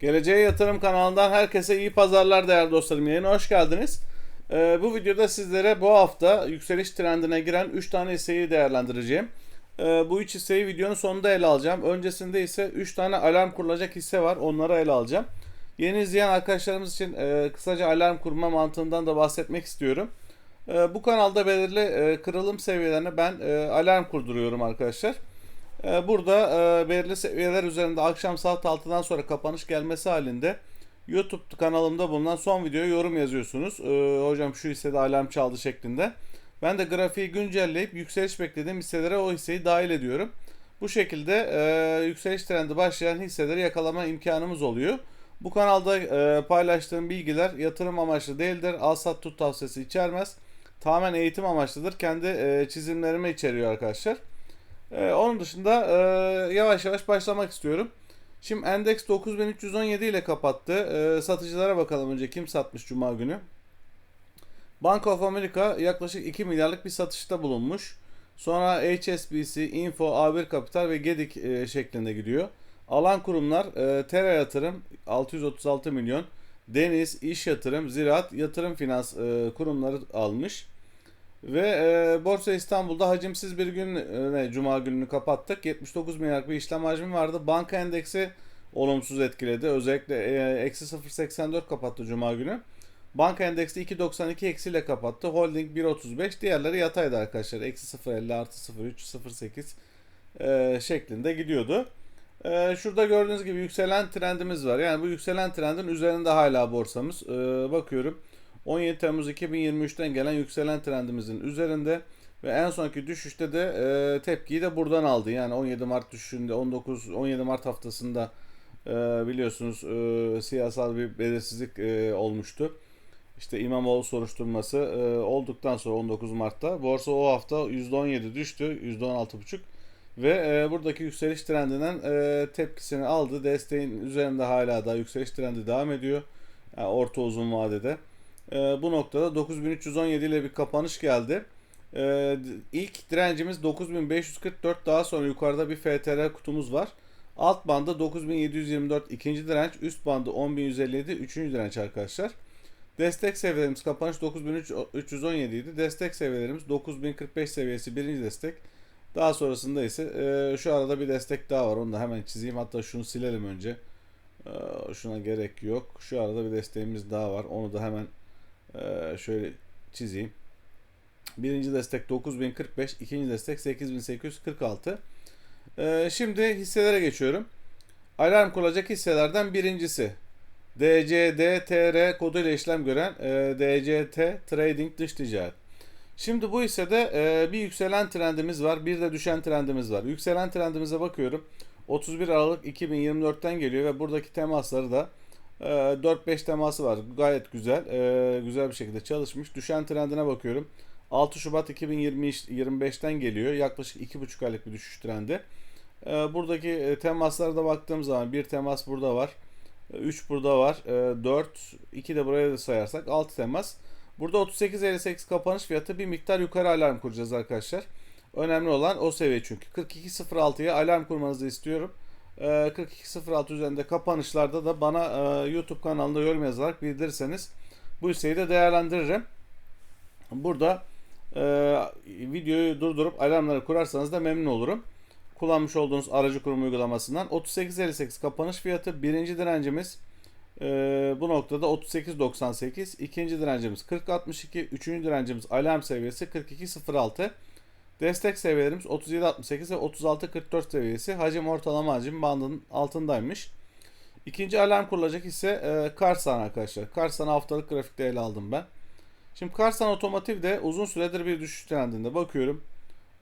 Geleceğe Yatırım kanalından herkese iyi pazarlar değerli dostlarım. Yayına hoş geldiniz. Ee, bu videoda sizlere bu hafta yükseliş trendine giren 3 tane hisseyi değerlendireceğim. Ee, bu 3 hisseyi videonun sonunda ele alacağım. Öncesinde ise 3 tane alarm kurulacak hisse var. Onları ele alacağım. Yeni izleyen arkadaşlarımız için e, kısaca alarm kurma mantığından da bahsetmek istiyorum. E, bu kanalda belirli e, kırılım seviyelerine ben e, alarm kurduruyorum arkadaşlar. E, burada e, belirli seviyeler üzerinde akşam saat 6'dan sonra kapanış gelmesi halinde YouTube kanalımda bulunan son videoya yorum yazıyorsunuz. E, hocam şu hissede alarm çaldı şeklinde. Ben de grafiği güncelleyip yükseliş beklediğim hisselere o hisseyi dahil ediyorum. Bu şekilde e, yükseliş trendi başlayan hisseleri yakalama imkanımız oluyor. Bu kanalda e, paylaştığım bilgiler yatırım amaçlı değildir. Al sat tut tavsiyesi içermez. Tamamen eğitim amaçlıdır. Kendi e, çizimlerimi içeriyor arkadaşlar. E, onun dışında e, yavaş yavaş başlamak istiyorum. Şimdi endeks 9317 ile kapattı. E, satıcılara bakalım önce kim satmış cuma günü. Bank of America yaklaşık 2 milyarlık bir satışta bulunmuş. Sonra HSBC, Info, A1 Kapital ve Gedik e, şeklinde gidiyor. Alan kurumlar e, Tera Yatırım 636 milyon, Deniz, İş Yatırım, Ziraat, Yatırım Finans e, kurumları almış. Ve e, Borsa İstanbul'da hacimsiz bir gün e, Cuma gününü kapattık. 79 milyarlık bir işlem hacmi vardı. Banka endeksi olumsuz etkiledi. Özellikle e, eksi 0.84 kapattı Cuma günü. Banka endeksi 2.92 eksiyle kapattı. Holding 1.35. Diğerleri yataydı arkadaşlar. Eksi 0.50 artı 0.3 0.8 e, şeklinde gidiyordu. E, şurada gördüğünüz gibi yükselen trendimiz var. Yani bu yükselen trendin üzerinde hala borsamız. E, bakıyorum. 17 Temmuz 2023'ten gelen yükselen trendimizin üzerinde ve en sonki düşüşte de e, tepkiyi de buradan aldı. Yani 17 Mart düşüşünde 19 17 Mart haftasında e, biliyorsunuz e, siyasal bir belirsizlik e, olmuştu. İşte İmamoğlu soruşturması e, olduktan sonra 19 Mart'ta borsa o hafta %17 düştü, %16,5 ve e, buradaki yükseliş trendinden e, tepkisini aldı. Desteğin üzerinde hala da yükseliş trendi devam ediyor. Yani orta uzun vadede. E, bu noktada 9317 ile bir kapanış geldi. E, ilk direncimiz 9544 daha sonra yukarıda bir FTR kutumuz var. Alt bandı 9724 ikinci direnç, üst bandı 10157 üçüncü direnç arkadaşlar. Destek seviyelerimiz kapanış 9317 idi. Destek seviyelerimiz 9045 seviyesi birinci destek. Daha sonrasında ise e, şu arada bir destek daha var. Onu da hemen çizeyim. Hatta şunu silelim önce. E, şuna gerek yok. Şu arada bir desteğimiz daha var. Onu da hemen ee, şöyle çizeyim. Birinci destek 9045, ikinci destek 8846. Ee, şimdi hisselere geçiyorum. Alarm kurulacak hisselerden birincisi DCDTR koduyla işlem gören e, DCT Trading Dış Ticaret. Şimdi bu hissede e, bir yükselen trendimiz var, bir de düşen trendimiz var. Yükselen trendimize bakıyorum. 31 Aralık 2024'ten geliyor ve buradaki temasları da 4-5 ee, teması var. Gayet güzel. Ee, güzel bir şekilde çalışmış. Düşen trendine bakıyorum. 6 Şubat 2025'ten geliyor. Yaklaşık 2,5 aylık bir düşüş trendi. Ee, buradaki e, temaslara da baktığım zaman bir temas burada var. 3 burada var. 4, 2 de buraya da sayarsak 6 temas. Burada 38.58 kapanış fiyatı bir miktar yukarı alarm kuracağız arkadaşlar. Önemli olan o seviye çünkü. 42.06'ya alarm kurmanızı istiyorum. 4206 ee, üzerinde kapanışlarda da bana e, YouTube kanalında yorum yazarak bildirirseniz bu hisseyi de değerlendiririm. Burada e, videoyu durdurup alarmları kurarsanız da memnun olurum. Kullanmış olduğunuz aracı kurum uygulamasından 38.58 kapanış fiyatı birinci direncimiz e, bu noktada 38.98 ikinci direncimiz 40.62 üçüncü direncimiz alarm seviyesi 42.06 Destek seviyelerimiz 37.68 ve 36.44 seviyesi. Hacim ortalama hacim bandının altındaymış. İkinci alarm kurulacak ise e, Karsan arkadaşlar. Karsan haftalık grafikte ele aldım ben. Şimdi Karsan Otomotiv de uzun süredir bir düşüş trendinde. Bakıyorum.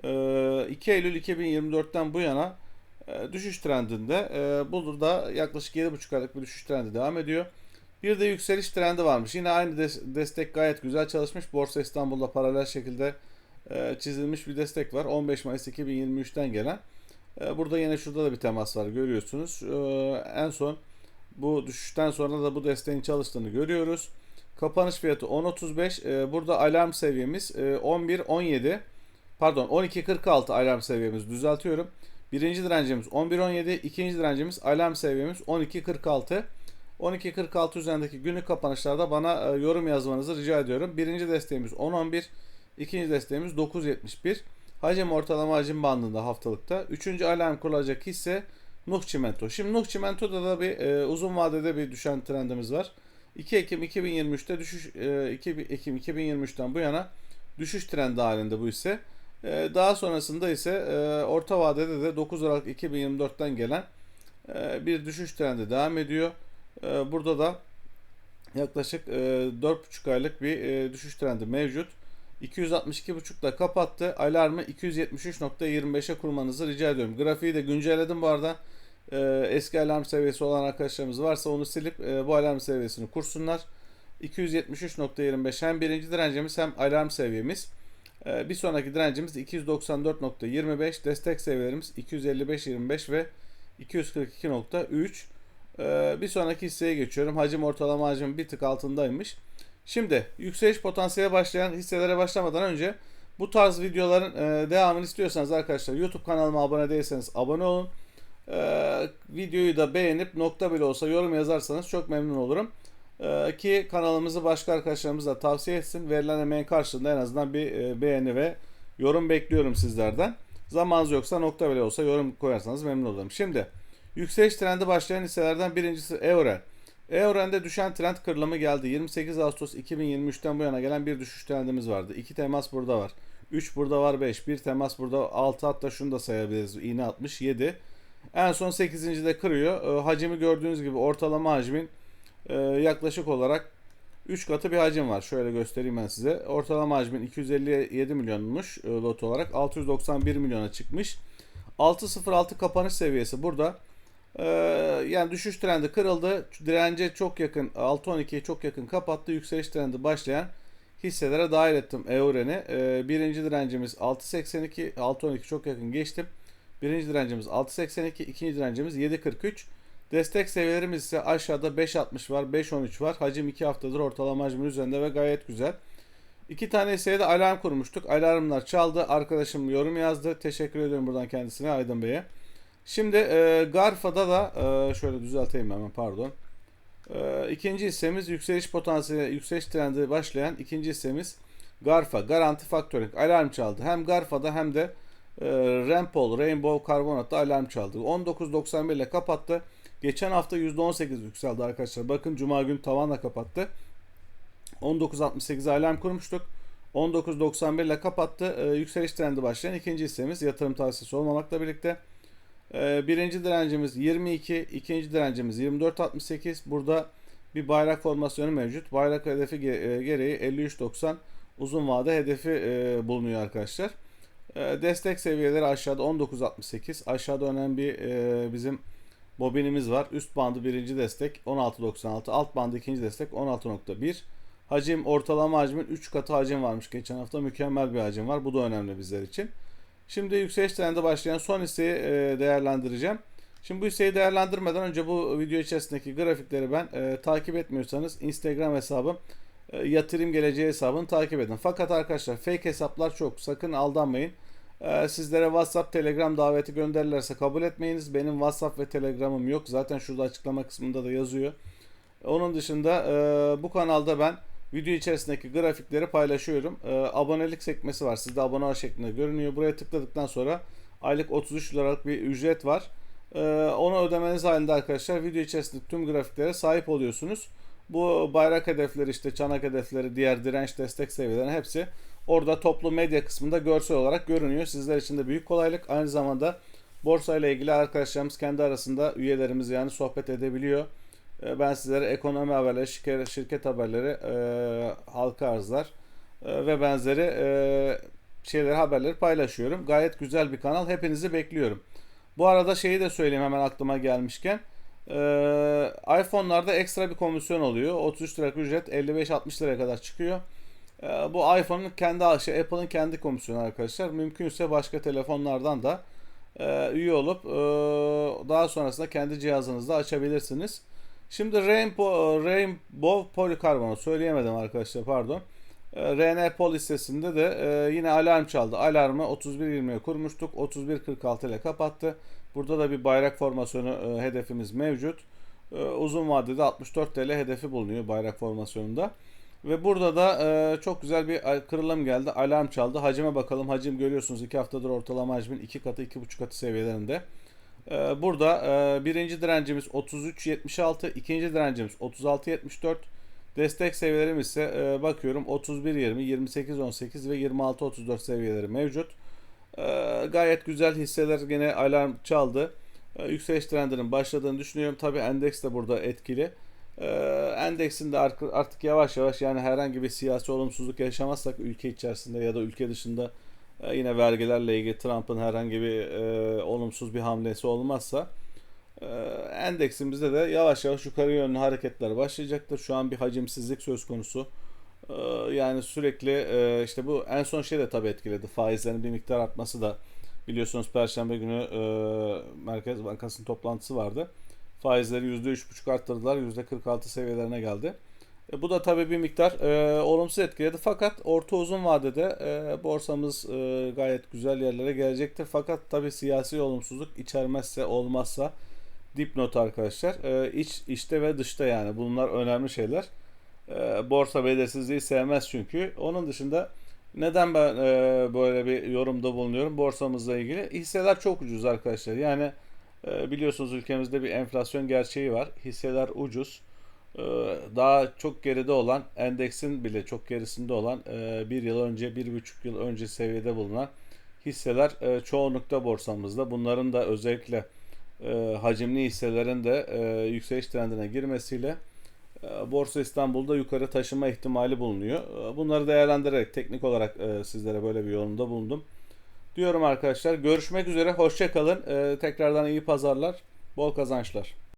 E, 2 Eylül 2024'ten bu yana e, düşüş trendinde. E, burada yaklaşık 7,5 aylık bir düşüş trendi devam ediyor. Bir de yükseliş trendi varmış. Yine aynı des- destek gayet güzel çalışmış. Borsa İstanbul'da paralel şekilde çizilmiş bir destek var. 15 Mayıs 2023'ten gelen. E, burada yine şurada da bir temas var görüyorsunuz. E, en son bu düşüşten sonra da bu desteğin çalıştığını görüyoruz. Kapanış fiyatı 10.35. Burada alarm seviyemiz 11.17. Pardon 12.46 alarm seviyemiz düzeltiyorum. Birinci direncimiz 11.17. ikinci direncimiz alarm seviyemiz 12.46. 12.46 üzerindeki günlük kapanışlarda bana e, yorum yazmanızı rica ediyorum. Birinci desteğimiz 10.11, ikinci desteğimiz 9.71. Hacim ortalama hacim bandında haftalıkta. Üçüncü alarm kurulacak hisse Nuh Çimento. Şimdi Nuh Çimento'da da bir e, uzun vadede bir düşen trendimiz var. 2 Ekim 2023'te düşüş e, 2 Ekim 2023'ten bu yana düşüş trendi halinde bu ise. E, daha sonrasında ise e, orta vadede de 9 Aralık 2024'ten gelen e, bir düşüş trendi devam ediyor. E, burada da yaklaşık e, 4,5 aylık bir e, düşüş trendi mevcut. 262.5'da kapattı. Alarmı 273.25'e kurmanızı rica ediyorum. Grafiği de güncelledim bu arada. Ee, eski alarm seviyesi olan arkadaşlarımız varsa onu silip e, bu alarm seviyesini kursunlar. 273.25 hem birinci direncimiz hem alarm seviyemiz. Ee, bir sonraki direncimiz 294.25. Destek seviyelerimiz 255.25 ve 242.3. Ee, bir sonraki hisseye geçiyorum. Hacim ortalama hacim bir tık altındaymış. Şimdi yükseliş potansiyeli başlayan hisselere başlamadan önce bu tarz videoların e, devamını istiyorsanız arkadaşlar YouTube kanalıma abone değilseniz abone olun. E, videoyu da beğenip nokta bile olsa yorum yazarsanız çok memnun olurum. E, ki kanalımızı başka arkadaşlarımız da tavsiye etsin. Verilen emeğin karşılığında en azından bir e, beğeni ve yorum bekliyorum sizlerden. Zamanınız yoksa nokta bile olsa yorum koyarsanız memnun olurum. Şimdi yükseliş trendi başlayan hisselerden birincisi Eure. Eoren'de düşen trend kırılımı geldi. 28 Ağustos 2023'ten bu yana gelen bir düşüş trendimiz vardı. 2 temas burada var. 3 burada var 5. 1 temas burada 6 hatta şunu da sayabiliriz. İğne 67. En son 8. de kırıyor. E, hacimi gördüğünüz gibi ortalama hacmin e, yaklaşık olarak 3 katı bir hacim var. Şöyle göstereyim ben size. Ortalama hacmin 257 milyonmuş e, lot olarak. 691 milyona çıkmış. 6.06 kapanış seviyesi burada. Ee, yani düşüş trendi kırıldı. Dirence çok yakın 6.12'ye çok yakın kapattı. Yükseliş trendi başlayan hisselere dahil ettim Euren'i. Ee, birinci direncimiz 6.82 6.12 çok yakın geçtim. Birinci direncimiz 6.82 ikinci direncimiz 7.43. Destek seviyelerimiz ise aşağıda 5.60 var 5.13 var. Hacim 2 haftadır ortalama hacmin üzerinde ve gayet güzel. İki tane hisseye de alarm kurmuştuk. Alarmlar çaldı. Arkadaşım yorum yazdı. Teşekkür ediyorum buradan kendisine Aydın Bey'e. Şimdi e, Garfa'da da e, şöyle düzelteyim hemen pardon. E, ikinci hissemiz yükseliş potansiyeli, yükseliş trendi başlayan ikinci hissemiz Garfa, Garanti Factoring alarm çaldı. Hem Garfa'da hem de e, Rampol, Rainbow Carbonat'ta alarm çaldı. 19.91 ile kapattı. Geçen hafta %18 yükseldi arkadaşlar. Bakın Cuma gün tavanla kapattı. 19.68 alarm kurmuştuk. 19.91 ile kapattı. E, yükseliş trendi başlayan ikinci hissemiz yatırım tavsiyesi olmamakla birlikte. Ee, birinci direncimiz 22, ikinci direncimiz 24.68. Burada bir bayrak formasyonu mevcut. Bayrak hedefi e, gereği 53.90 uzun vade hedefi e, bulunuyor arkadaşlar. E, destek seviyeleri aşağıda 19.68. Aşağıda önemli bir bizim bobinimiz var. Üst bandı birinci destek 16.96. Alt bandı ikinci destek 16.1. Hacim ortalama hacmin 3 katı hacim varmış geçen hafta. Mükemmel bir hacim var. Bu da önemli bizler için. Şimdi yükseliş trendi başlayan son hisseyi e, değerlendireceğim. Şimdi bu hisseyi değerlendirmeden önce bu video içerisindeki grafikleri ben e, takip etmiyorsanız Instagram hesabım e, yatırım geleceği hesabını takip edin. Fakat arkadaşlar fake hesaplar çok. Sakın aldanmayın. E, sizlere WhatsApp, Telegram daveti gönderirlerse kabul etmeyiniz. Benim WhatsApp ve Telegram'ım yok. Zaten şurada açıklama kısmında da yazıyor. Onun dışında e, bu kanalda ben Video içerisindeki grafikleri paylaşıyorum. E, abonelik sekmesi var. Sizde abone ol şeklinde görünüyor. Buraya tıkladıktan sonra aylık 33 liralık bir ücret var. E, onu ödemeniz halinde arkadaşlar video içerisinde tüm grafiklere sahip oluyorsunuz. Bu bayrak hedefleri işte çanak hedefleri, diğer direnç destek seviyeleri hepsi orada toplu medya kısmında görsel olarak görünüyor. Sizler için de büyük kolaylık. Aynı zamanda borsa ile ilgili arkadaşlarımız kendi arasında üyelerimiz yani sohbet edebiliyor. Ee, ben sizlere ekonomi haberleri, şirket, şirket haberleri, e, halka arzlar e, ve benzeri e, şeyleri, haberleri paylaşıyorum. Gayet güzel bir kanal. Hepinizi bekliyorum. Bu arada şeyi de söyleyeyim hemen aklıma gelmişken. E, iPhone'larda ekstra bir komisyon oluyor. 33 lira ücret 55-60 liraya kadar çıkıyor. E, bu iPhone'un kendi şey, Apple'ın kendi komisyonu arkadaşlar. Mümkünse başka telefonlardan da e, üye olup e, daha sonrasında kendi cihazınızda açabilirsiniz. Şimdi Rainbow, Rainbow polikarbonat söyleyemedim arkadaşlar pardon. Ee, RN Pol listesinde de e, yine alarm çaldı. Alarmı 31.20'ye kurmuştuk. 31.46 ile kapattı. Burada da bir bayrak formasyonu e, hedefimiz mevcut. e, uzun vadede 64 TL hedefi bulunuyor bayrak formasyonunda. Ve burada da çok güzel bir kırılım geldi. Alarm çaldı. Hacime bakalım. Hacim görüyorsunuz 2 haftadır ortalama hacmin 2 katı 2,5 katı seviyelerinde. E, burada e, birinci direncimiz 33.76, ikinci direncimiz 36.74. Destek seviyelerimiz ise e, bakıyorum 31.20, 28.18 ve 26.34 seviyeleri mevcut. E, gayet güzel hisseler gene alarm çaldı. E, yükseliş trendinin başladığını düşünüyorum. Tabi endeks de burada etkili. E, endeksin de artık yavaş yavaş yani herhangi bir siyasi olumsuzluk yaşamazsak ülke içerisinde ya da ülke dışında yine vergilerle ilgili Trump'ın herhangi bir e, olumsuz bir hamlesi olmazsa e, endeksimizde de yavaş yavaş yukarı yönlü hareketler başlayacaktır. Şu an bir hacimsizlik söz konusu. E, yani sürekli e, işte bu en son şey de tabii etkiledi. Faizlerin bir miktar artması da biliyorsunuz Perşembe günü e, Merkez Bankası'nın toplantısı vardı. Faizleri %3,5 arttırdılar. %46 seviyelerine geldi. E, bu da tabii bir miktar e, olumsuz etkiledi. Fakat orta uzun vadede e, borsamız e, gayet güzel yerlere gelecektir. Fakat tabii siyasi olumsuzluk içermezse olmazsa dipnot arkadaşlar. E, iç, içte ve dışta yani bunlar önemli şeyler. E, borsa belirsizliği sevmez çünkü. Onun dışında neden ben e, böyle bir yorumda bulunuyorum borsamızla ilgili? Hisseler çok ucuz arkadaşlar. Yani e, biliyorsunuz ülkemizde bir enflasyon gerçeği var. Hisseler ucuz. E, daha çok geride olan endeksin bile çok gerisinde olan e, bir yıl önce, bir buçuk yıl önce seviyede bulunan hisseler e, çoğunlukta borsamızda. Bunların da özellikle e, hacimli hisselerin de yükseliş trendine girmesiyle Borsa İstanbul'da yukarı taşıma ihtimali bulunuyor. Bunları değerlendirerek teknik olarak sizlere böyle bir yorumda bulundum. Diyorum arkadaşlar. Görüşmek üzere. Hoşça kalın. E, Tekrardan iyi pazarlar. Bol kazançlar.